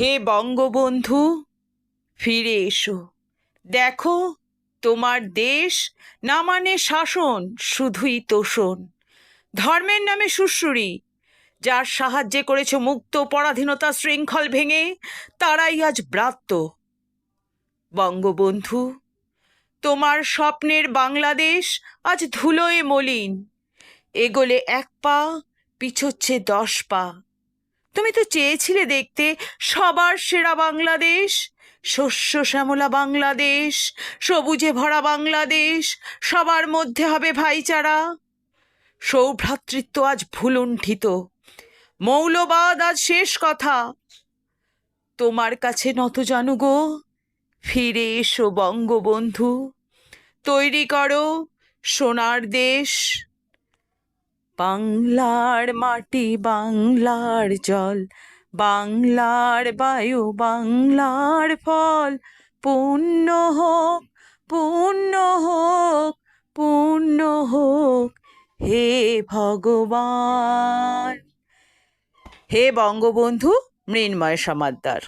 হে বঙ্গবন্ধু, ফিরে এসো। দেখো, তোমার দেশ না মানে শাসন, শুধুই তোষণ। ধর্মের নামে সুশ্রুরি, যার সাহায্যে করেছ মুক্ত পরাধীনতা শৃঙ্খল ভেঙে, তারাই আজ ব্রাত্য। বঙ্গবন্ধু, তোমার স্বপ্নের বাংলাদেশ আজ ধুলোয় মলিন, এগোলে এক পা, পিছোচ্ছে দশ পা। তুমি তো চেয়েছিলে দেখতে সবার সেরা বাংলাদেশ, শস্য শ্যামলা বাংলাদেশ, সবুজে ভরা বাংলাদেশ, সবার মধ্যে হবে ভাইচারা। সৌভ্রাতৃত্ব আজ ভুলুণ্ঠিত, মৌলবাদ আজ শেষ কথা। তোমার কাছে নত জানু গো, ফিরে এসো বঙ্গবন্ধু, তৈরি করো সোনার দেশ। বাংলার মাটি, বাংলার জল, বাংলার বায়ু, বাংলার ফল। পূর্ণ হোক পূর্ণ হোক পূর্ণ হোক, হে ভগবান। হে বঙ্গবন্ধু মৃন্ময় সমাদ্দার